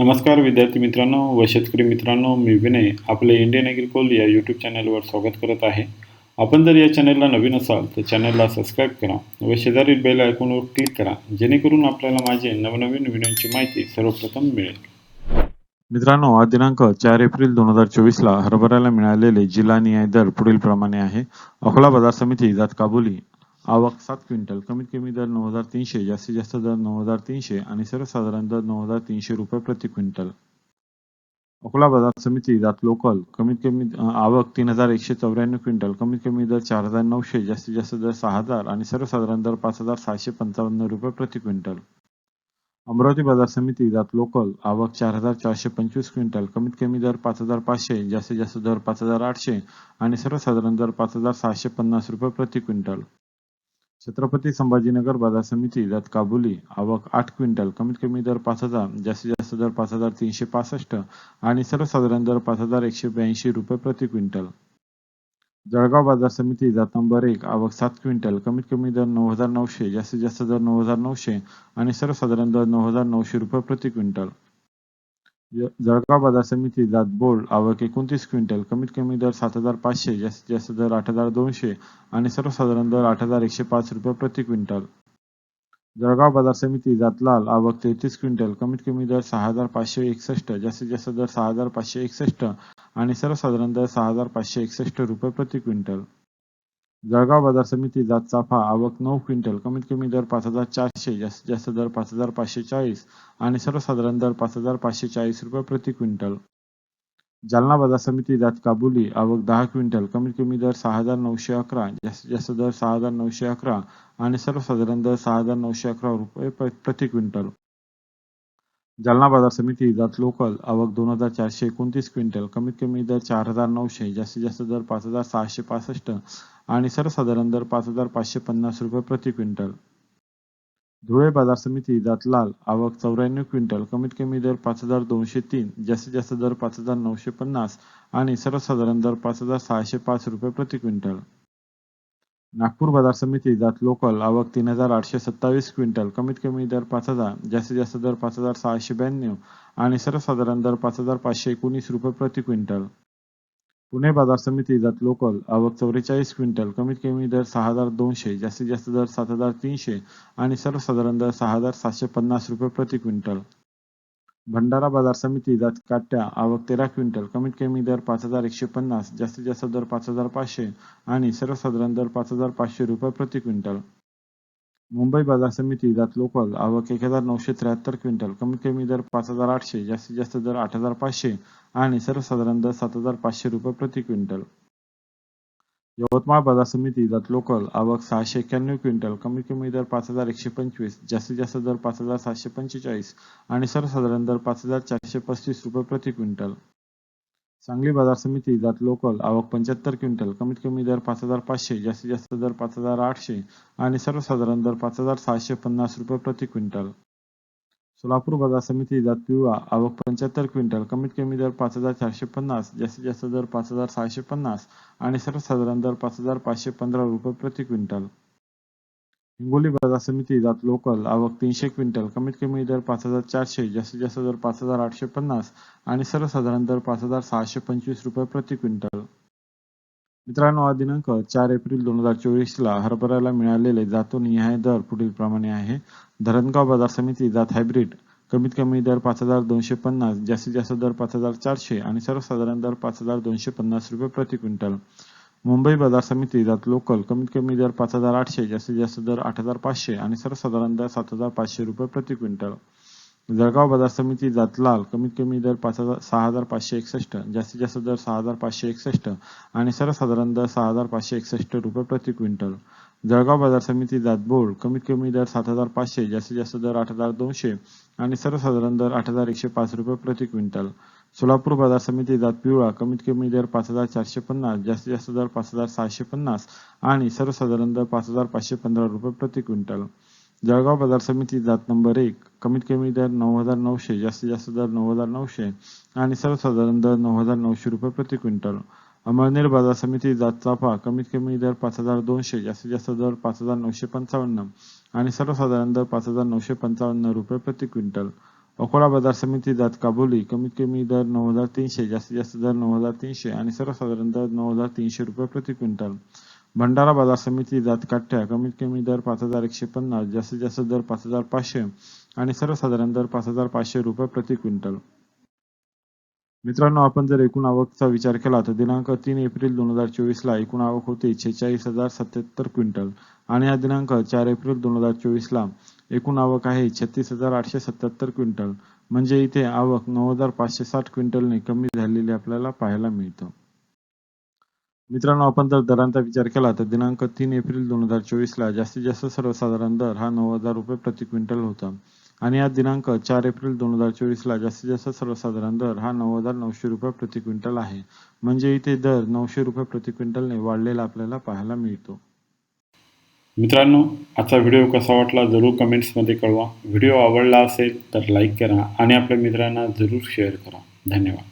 नमस्कार विद्यार्थी मित्रांनो व शेतकरी मित्रांनो मी विनय आपले इंडियन ॲग्रिकोल या यूट्यूब चॅनलवर स्वागत करत आहे. आपण जर या चॅनलला नवीन असाल तर चॅनलला सबस्क्राईब करा व शेजारील बेल आयकॉनवर क्लिक करा जेणेकरून आपल्याला माझे नवनवीन व्हिडिओची माहिती सर्वप्रथम मिळेल. मित्रांनो आज दिनांक चार एप्रिल दोन हजार चोवीसला हरभऱ्याला मिळालेले जिल्हा न्याय दर पुढील प्रमाणे आहे. अकोला बाजार समिती जात काबुली आवक सात क्विंटल कमीत कमी दर नऊ हजार तीनशे जास्तीत जास्त दर नऊ हजार तीनशे आणि सर्वसाधारण दर नऊ हजार तीनशे रुपये प्रति क्विंटल. अकोला बाजार समिती जात लोकल कमीत कमी आवक तीन हजार एकशे चौऱ्याण्णव क्विंटल कमीत कमी दर चार हजार नऊशे जास्तीत जास्त दर सहा हजार आणि सर्वसाधारण दर पाच हजार सहाशे पंचावन्न रुपये प्रति क्विंटल. अमरावती बाजार समिती जात लोकल आवक चार हजार चारशे पंचवीस क्विंटल कमीत कमी दर पाच हजार पाचशे जास्तीत जास्त दर पाच हजार आठशे आणि सर्वसाधारण दर पाच हजार सहाशे पन्नास रुपये प्रति क्विंटल. छत्रपती संभाजीनगर बाजार समिती जात काबुली आवक आठ क्विंटल कमीत कमी दर पाच हजार जास्तीत जास्त दर पाच हजार तीनशे पासष्ट आणि सर्वसाधारण दर पाच हजार एकशे ब्याऐंशी रुपये प्रति क्विंटल. जळगाव बाजार समिती जात नंबर एक आवक सात क्विंटल कमीत कमी दर नऊ हजार नऊशे जास्तीत जास्त दर नऊ हजार नऊशे आणि सर्वसाधारण दर नऊ हजार नऊशे रुपये प्रति क्विंटल. जळगाव बाजार समिती जात बोर्ड आवक एकोणतीस क्विंटल कमीत कमी दर सात हजार पाचशे जास्तीत जास्त दर आठ हजार दोनशे आणि सर्वसाधारण दर आठ हजार एकशे पाच रुपये प्रति क्विंटल. जळगाव बाजार समिती जातलाल आवक तेहतीस क्विंटल कमीत कमी दर सहा हजार पाचशे एकसष्ट जास्तीत जास्त दर सहा हजार पाचशे एकसष्ट आणि सर्वसाधारण दर सहा हजार पाचशे एकसष्ट रुपये प्रति क्विंटल. जळगाव बाजार समिती जात चाफा आवक नऊ क्विंटल. कमीत कमी दर पाच हजार चारशे जास्तीत जास्त दर पाच हजार पाचशे चाळीस आणि सर्वसाधारण दर पाच हजार पाचशे चाळीस रुपये प्रति क्विंटल. जालना बाजार समिती जात काबुली आवक दहा क्विंटल. कमीत कमी दर सहा हजार नऊशे अकरा जास्तीत जास्त दर सहा हजार नऊशे अकरा आणि सर्वसाधारण दर सहा हजार नऊशे अकरा रुपये प्रति क्विंटल. जालना बाजार समिती जात लोकल आवक दोन हजार चारशे एकोणतीस क्विंटल. कमीत कमी दर चार हजार नऊशे जास्तीत जास्त दर पाच हजार सहाशे पासष्ट आणि सर्वसाधारण दर पाच हजार पाचशे पन्नास रुपये प्रति क्विंटल. धुळे बाजार समिती जात लाल आवक चौऱ्याण्णव क्विंटल कमीत कमी दर पाच हजार दोनशे तीन जास्तीत जास्त दर पाच हजार नऊशे पन्नास आणि सर्वसाधारण दर पाच हजार सहाशे पाच रुपये प्रति क्विंटल. नागपूर बाजार समिती जात लोकल आवक तीन हजार आठशे सत्तावीस क्विंटल कमीत कमी दर पाच हजार जास्तीत जास्त दर पाच हजार सहाशे ब्याण्णव आणि सर्वसाधारण दर पाच हजार पाचशे एकोणीस रुपये प्रति क्विंटल. पुणे बाजार समिती जात लोकल आवक चौवेचाळीस क्विंटल कमीत कमी दर सहा हजार दोनशे जास्तीत जास्त दर सात हजार तीनशे आणि सर्वसाधारण दर सहा हजार सातशे पन्नास रुपये प्रति क्विंटल. भंडारा बाजार समिती जात काट्या आवक तेरा क्विंटल कमीत कमी दर पाच हजार एकशे पन्नास जास्तीत जास्त दर पाच हजार पाचशे आणि सर्वसाधारण दर पाच हजार पाचशे रुपये प्रति क्विंटल. मुंबई बाजार समिती जात लोकल आवक एक हजार नऊशे त्र्याहत्तर क्विंटल कमीत कमी दर पाच हजार आठशे जास्तीत जास्त दर आठ हजार पाचशे आणि सर्वसाधारण दर सात हजार पाचशे रुपये प्रति क्विंटल. यवतमाळ बाजार समिती जात लोकल आवक सहाशे एक्क्याण्णव क्विंटल कमीत कमी दर पाच हजार एकशे पंचवीस जास्तीत जास्त दर पाच हजार सातशे पंचेचाळीस आणि सर्वसाधारण दर पाच हजार चारशे पस्तीस रुपये प्रति क्विंटल. सांगली बाजार समिती जात लोकल आवक पंच्याहत्तर क्विंटल कमीत कमी दर पाच हजार पाचशे जास्तीत जास्त दर पाच हजार आठशे आणि सर्वसाधारण दर पाच हजार सहाशे पन्नास रुपये प्रति क्विंटल. सोलापूर बाजार समिती जात पिवळा आवक पंच्याहत्तर क्विंटल कमीत कमी दर पाच हजार चारशे पन्नास जास्तीत जास्त दर पाच हजार सहाशे पन्नास आणि सर्वसाधारण दर पाच हजार पाचशे पंधरा रुपये प्रति क्विंटल. हिंगोली बाजार समिती जात लोकल आवक तीनशे क्विंटल कमीत कमी दर पाच हजार चारशे जास्तीत जास्त दर पाच हजार आठशे पन्नास आणि सर्वसाधारण दर पाच हजार सहाशे पंचवीस रुपये प्रति क्विंटल. मित्रांनो आज दिनांक चार एप्रिल दोन हजार चोवीसला हरभऱ्याला मिळालेले जातोनिहाय दर पुढील प्रमाणे आहे. धरणगाव बाजार समिती जात हायब्रिड. कमीत कमी दर पाच हजार दोनशे पन्नास जास्तीत जास्त दर पाच हजार चारशे आणि सर्वसाधारण दर पाच हजार दोनशे पन्नास रुपये प्रति क्विंटल. मुंबई बाजार समिती जात लोकल. कमीत कमी दर पाच हजार आठशे जास्तीत जास्त दर आठ हजार पाचशे आणि सर्वसाधारण दर सात हजार पाचशे रुपये प्रति क्विंटल. जळगाव बाजार समिती जात लाल कमीत कमी दर पाच हजार सहा हजार पाचशे एकसष्ट जास्तीत जास्त दर सहा हजार पाचशे एकसष्ट आणि सर्वसाधारण दर सहा हजार पाचशे एकसष्ट रुपये प्रति क्विंटल. जळगाव बाजार समिती जात बोर्ड कमीत कमी दर सात हजार पाचशे जास्तीत जास्त दर आठ हजार दोनशे आणि सर्वसाधारण दर आठ हजार एकशे पाच रुपये प्रति क्विंटल. सोलापूर बाजार समिती जात पिवळा कमीत कमी दर पाच हजार चारशे पन्नास जास्तीत जास्त दर पाच हजार सहाशे पन्नास आणि सर्वसाधारण दर पाच हजार पाचशे पंधरा रुपये प्रति क्विंटल. जळगाव बाजार समिती जात नंबर एक. कमीत कमी दर नऊ हजार नऊशे जास्तीत जास्त दर नऊ हजार नऊशे आणि सर्वसाधारण दर नऊ हजार नऊशे रुपये प्रति क्विंटल. अमळनेर बाजार समिती जात चाफा. कमीत कमी दर पाच हजार दोनशे जास्तीत जास्त दर पाच हजार नऊशे पंचावन्न आणि सर्वसाधारण दर पाच हजार नऊशे पंचावन्न रुपये प्रति क्विंटल. अकोला बाजार समिती जात काबोली. कमीत कमी दर नऊ हजार तीनशे जास्तीत जास्त दर नऊ हजार तीनशे आणि सर्वसाधारण दर नऊ हजार तीनशे रुपये प्रति क्विंटल. भंडारा बाजार समिती जात काठ्या कमीत कमी दर पाच हजार एकशे पन्नास जास्तीत जास्त दर पाच हजार पाचशे आणि सर्वसाधारण दर पाच हजार पाचशे रुपये प्रति क्विंटल. मित्रांनो आपण जर एकूण आवकचा विचार केला तर दिनांक तीन एप्रिल दोन हजार चोवीस ला एकूण आवक होती छेचाळीस हजार सत्याहत्तर क्विंटल आणि या दिनांक चार एप्रिल दोन हजार चोवीस ला एकूण आवक आहे छत्तीस हजार आठशे सत्याहत्तर क्विंटल. म्हणजे इथे आवक नऊ हजार पाचशे साठ क्विंटलने कमी झालेली आपल्याला पाहायला मिळतं. मित्रांनो आपण जर दरांचा विचार केला तर दिनांक तीन एप्रिल दोन हजार चोवीस ला जास्तीत जास्त सर्वसाधारण दर हा नऊ हजार रुपये प्रति क्विंटल होता. आणि आज दिनांक चार एप्रिल दोन हजार चोवीस ला जास्तीत जास्त सर्वसाधारण दर हा नऊ हजार नऊशे रुपये प्रति क्विंटल आहे. म्हणजे इथे दर नऊशे रुपये प्रति क्विंटलने वाढलेला आपल्याला पाहायला मिळतो. मित्रांनो आजचा व्हिडिओ कसा वाटला जरूर कमेंट्समध्ये कळवा. व्हिडिओ आवडला असेल तर लाईक करा आणि आपल्या मित्रांना जरूर शेअर करा. धन्यवाद.